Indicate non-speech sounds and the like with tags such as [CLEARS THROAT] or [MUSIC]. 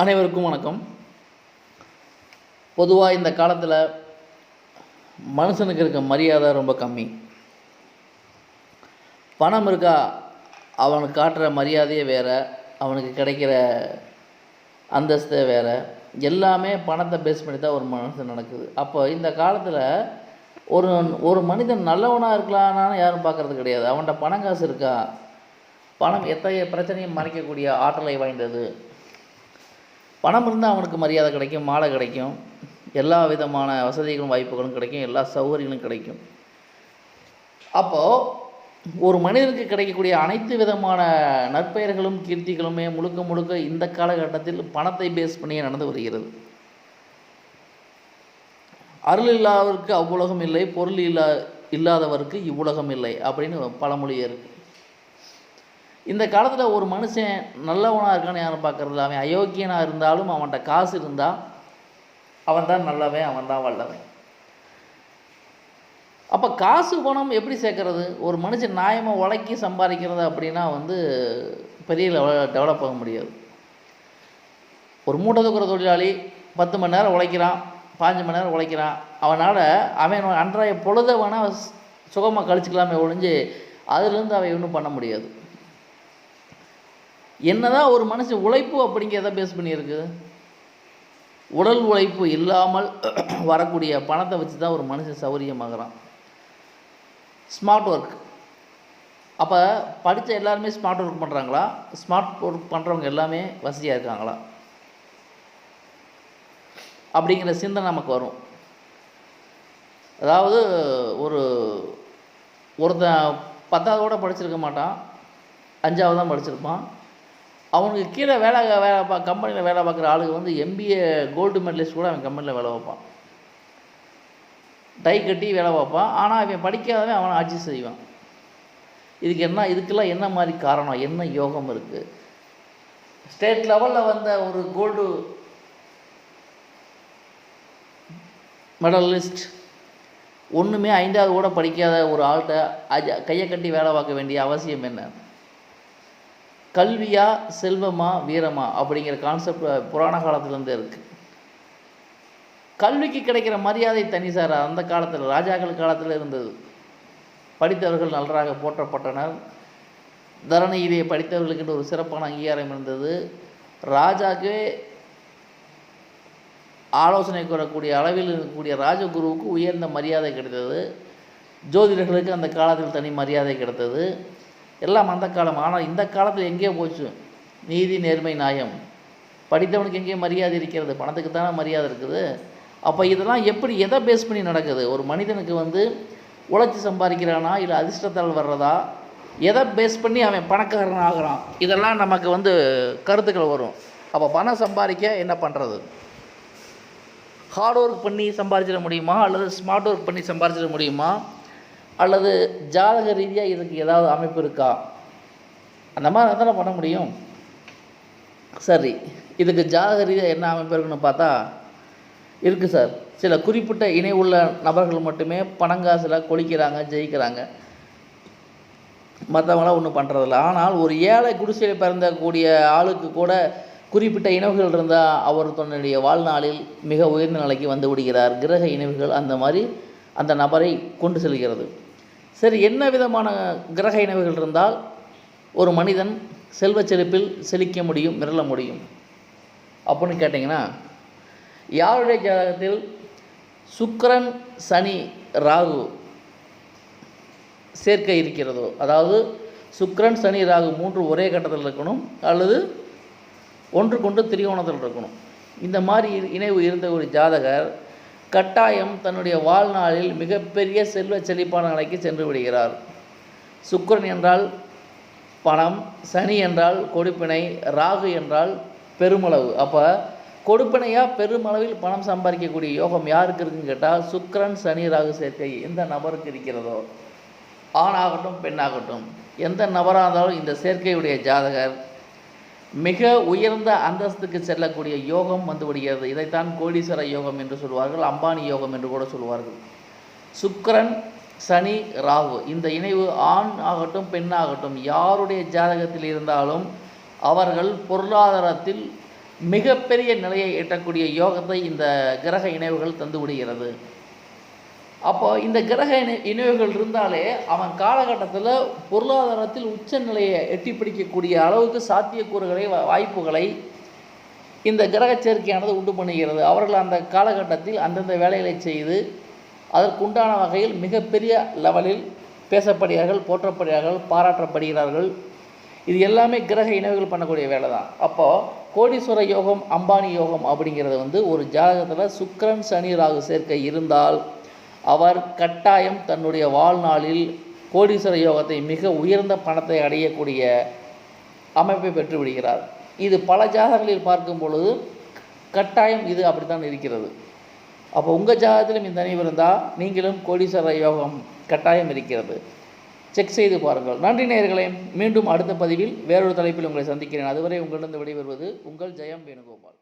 அனைவருக்கும் வணக்கம். பொதுவாக இந்த காலத்தில் மனுஷனுக்கு இருக்க மரியாதை ரொம்ப கம்மி. பணம் இருக்கா அவனுக்கு காட்டுற மரியாதையே வேறு அவனுக்கு கிடைக்கிற அந்தஸ்தே வேறு. எல்லாமே பணத்தை பேஸ் பண்ணி தான் ஒரு மனுஷன் நடக்குது. அப்போ இந்த காலத்தில் ஒரு ஒரு மனிதன் நல்லவனாக இருக்கலான்னு யாரும் பார்க்கறது கிடையாது. அவன்கிட்ட பணம் காசு இருக்கா? பணம் எத்தகைய பிரச்சனையும் மறைக்கக்கூடிய ஆற்றலை வாய்ந்தது? பணம் இருந்தால் அவனுக்கு மரியாதை கிடைக்கும் மாலை கிடைக்கும். எல்லா விதமான வசதிகளும் வாய்ப்புகளும் கிடைக்கும் எல்லா சௌகரியங்களும் கிடைக்கும். அப்போது ஒரு மனிதனுக்கு கிடைக்கக்கூடிய அனைத்து விதமான நற்பெயர்களும் கீர்த்திகளுமே முழுக்க முழுக்க இந்த காலகட்டத்தில் பணத்தை பேஸ் பண்ணியே நடந்து வருகிறது. அருள் இல்லாதவருக்கு அவ்வுலகம் இல்லை பொருள் இல்லா இல்லாதவருக்கு இவ்வுலகம் இல்லை அப்படின்னு பழமொழியே இருக்குது இந்த காலத்தில் ஒரு மனுஷன் நல்லவனாக இருக்கான்னு யாரும் பார்க்குறதில்ல அவன் அயோக்கியனாக இருந்தாலும் அவன்கிட்ட காசு இருந்தால் அவன் தான் நல்லவன் அவன் தான் வல்லவன். அப்போ காசு பணம் எப்படி சேர்க்கறது? ஒரு மனுஷன் நியாயமாக உழைக்கி சம்பாதிக்கிறது அப்படின்னா வந்து பெரிய லெவல் டெவலப் ஆக முடியாது. ஒரு மூட்டை தூக்குற தொழிலாளி பத்து மணி நேரம் உழைக்கிறான் பாஞ்சு மணி நேரம் உழைக்கிறான். அவனால் அவன் அன்றைய பொழுதை வேணால் சுகமாக கழிச்சிக்கலாமே ஒழிஞ்சு அதுலேருந்து அவன் ஒன்றும் பண்ண முடியாது. என்னதான் ஒரு மனுஷன் உழைப்பு அப்படிங்கிறத பேஸ் பண்ணியிருக்கு. உடல் உழைப்பு இல்லாமல் [CLEARS THROAT] வரக்கூடிய பணத்தை வச்சு தான் ஒரு மனுஷன் சௌரியமாகறான் ஸ்மார்ட் ஒர்க் அப்போ படித்த எல்லாருமே ஸ்மார்ட் ஒர்க் பண்ணுறாங்களா ஸ்மார்ட் ஒர்க் பண்ணுறவங்க எல்லாமே வசதியாக இருக்காங்களா? அப்படிங்கிற சிந்தனை நமக்கு வரும். அதாவது ஒரு ஒருத்தன் பத்தாவதோட படிச்சிருக்க மாட்டான். அஞ்சாவது தான் படிச்சிருப்பான். அவனுக்கு கீழே வேலை வேலை பா கம்பெனியில் வேலை பார்க்குற ஆளுங்க வந்து எம்பிஏ கோல்டு மெடலிஸ்ட் கூட அவன் கம்பெனியில் வேலை பார்ப்பான். டை கட்டி வேலை பார்ப்பான். ஆனால் அவன் படிக்காதவன் அவனை ஆட்சி செய்வான். இதுக்கு என்ன இதுக்கெல்லாம் என்ன மாதிரி காரணம்? என்ன யோகம் இருக்குது ஸ்டேட் லெவலில் வந்த ஒரு கோல்டு மெடலிஸ்ட் ஒன்றுமே ஐந்தாவது கூட படிக்காத ஒரு ஆள்கிட்ட அஜ கையை கட்டி வேலை பார்க்க வேண்டிய அவசியம் என்ன? கல்வியா செல்வமா வீரமா? அப்படிங்கிற கான்செப்ட் புராண காலத்துலேருந்தே இருக்குது கல்விக்கு கிடைக்கிற மரியாதை தனி சார் அந்த காலத்தில் ராஜாக்கள் காலத்தில் இருந்தது. படித்தவர்கள் நன்றாக போற்றப்பட்டனர். தரணியிலே படித்தவர்களுக்கு ஒரு சிறப்பான அங்கீகாரம் இருந்தது. ராஜாக்கே ஆலோசனை கூறக்கூடிய அளவில் இருக்கக்கூடிய ராஜகுருவுக்கு உயர்ந்த மரியாதை கிடைத்தது. ஜோதிடர்களுக்கு அந்த காலத்தில் தனி மரியாதை கிடைத்தது. எல்லாம் அந்த காலம். ஆனால் இந்த காலத்தில் எங்கேயோ போச்சு? நீதி நேர்மை நியாயம். படித்தவனுக்கு எங்கேயோ மரியாதை இருக்கிறது. பணத்துக்கு தானே மரியாதை இருக்குது. அப்போ இதெல்லாம் எப்படி எதை பேஸ் பண்ணி நடக்குது? ஒரு மனிதனுக்கு வந்து உழைச்சி சம்பாதிக்கிறானா? இல்லை அதிர்ஷ்டத்தால் வர்றதா? எதை பேஸ் பண்ணி அவன் பணக்காரன் ஆகிறான்? இதெல்லாம் நமக்கு வந்து கருத்துக்கள் வரும். அப்போ பணம் சம்பாதிக்க என்ன பண்ணுறது ஹார்ட் ஒர்க் பண்ணி சம்பாதிச்சிட முடியுமா? அல்லது ஸ்மார்ட் ஒர்க் பண்ணி சம்பாதிச்சிட முடியுமா? அல்லது ஜாதக ரீதியாக இதுக்கு ஏதாவது அமைப்பு இருக்கா? அந்த மாதிரி தானே பண்ண முடியும். சரி இதுக்கு ஜாதக ரீதியாக என்ன அமைப்பு இருக்குன்னு பார்த்தா இருக்குது சார். சில குறிப்பிட்ட இணை உள்ள நபர்கள் மட்டுமே பணங்காசில் கொளிக்கிறாங்க ஜெயிக்கிறாங்க. மற்றவங்களாம் ஒன்றும் பண்ணுறதில்ல ஆனால் ஒரு ஏழை குடிசையில் பிறந்தக்கூடிய ஆளுக்கு கூட குறிப்பிட்ட இணைவுகள் இருந்தால் அவர் தன்னுடைய வாழ்நாளில் மிக உயர்ந்த நிலைக்கு வந்து விடுகிறார். கிரக இணைவுகள் அந்த மாதிரி அந்த நபரை கொண்டு செல்கிறது. சரி என்ன விதமான கிரக இணைவுகள் இருந்தால் ஒரு மனிதன் செல்வச் செழிப்பில் செழிக்க முடியும் மிரள முடியும்? அப்படின்னு கேட்டிங்கன்னா யாருடைய ஜாதகத்தில் சுக்கரன் சனி ராகு சேர்க்கை இருக்கிறதோ அதாவது சுக்கரன் சனி ராகு மூன்று ஒரே கட்டத்தில் இருக்கணும் அல்லது ஒன்று கொண்டு திரிகோணத்தில் இருக்கணும்? இந்த மாதிரி இணைவு இருந்த ஒரு ஜாதகர் கட்டாயம் தன்னுடைய வாழ்நாளில் மிகப்பெரிய செல்வ செழிப்பான நிலைக்கு சென்று விடுகிறார். சுக்கிரன் என்றால் பணம் சனி என்றால் கொடுப்பினை ராகு என்றால் பெருமளவு. அப்போ கொடுப்பினையாக பெருமளவில் பணம் சம்பாதிக்கக்கூடிய யோகம் யாருக்கு இருக்குன்னு கேட்டால் சுக்கரன் சனி ராகு சேர்க்கை எந்த நபருக்கு இருக்கிறதோ ஆணாகட்டும் பெண்ணாகட்டும் எந்த நபராக இருந்தாலும் இந்த சேர்க்கையுடைய ஜாதகர் மிக உயர்ந்த அந்தஸ்துக்கு செல்லக்கூடிய யோகம் வந்து விடுகிறது. இதைத்தான் கோடீஸ்வர யோகம் என்று சொல்வார்கள் அம்பானி யோகம் என்று கூட சொல்வார்கள். சுக்கரன் சனி ராகு இந்த இணைவு ஆண் ஆகட்டும் பெண்ணாகட்டும் யாருடைய ஜாதகத்தில் இருந்தாலும் அவர்கள் பொருளாதாரத்தில் மிகப்பெரிய நிலையை எட்டக்கூடிய யோகத்தை இந்த கிரக இணைவுகள் தந்து விடுகிறது. அப்போ இந்த கிரக இணை இணைவுகள் இருந்தாலே அவன் காலகட்டத்தில் பொருளாதாரத்தில் உச்ச நிலையை எட்டி பிடிக்கக்கூடிய அளவுக்கு சாத்தியக்கூறுகளை வாய்ப்புகளை இந்த கிரக சேர்க்கையானது உண்டு பண்ணுகிறது. அவர்கள் அந்த காலகட்டத்தில் அந்தந்த வேலைகளை செய்து அதற்குண்டான வகையில் மிகப்பெரிய லெவலில் பேசப்படுகிறார்கள் போற்றப்படுகிறார்கள் பாராட்டப்படுகிறார்கள். இது எல்லாமே கிரக இணைவுகள் பண்ணக்கூடிய வேலை தான் அப்போது கோடீஸ்வர யோகம் அம்பானி யோகம் அப்படிங்கிறது வந்து ஒரு ஜாதகத்தில் சுக்கிரன் சனி ராகு சேர்க்கை இருந்தால் அவர் கட்டாயம் தன்னுடைய வாழ்நாளில் கோடீஸ்வர யோகத்தை மிக உயர்ந்த பணத்தை அடையக்கூடிய அமைப்பை பெற்றுவிடுகிறார். இது பல ஜாதகங்களில் பார்க்கும் பொழுது கட்டாயம் இது அப்படித்தான் இருக்கிறது. அப்போ உங்கள் ஜாதகத்திலும் இந்த நினைவு இருந்தால் நீங்களும் கோடீஸ்வர யோகம் கட்டாயம் இருக்கிறது. செக் செய்து பாருங்கள். நன்றி நேயர்களே மீண்டும் அடுத்த பதிவில் வேறொரு தலைப்பில் உங்களை சந்திக்கிறேன். அதுவரை உங்களிடம் விடைபெறுவது உங்கள் ஜெயம் வேணுகோபால்.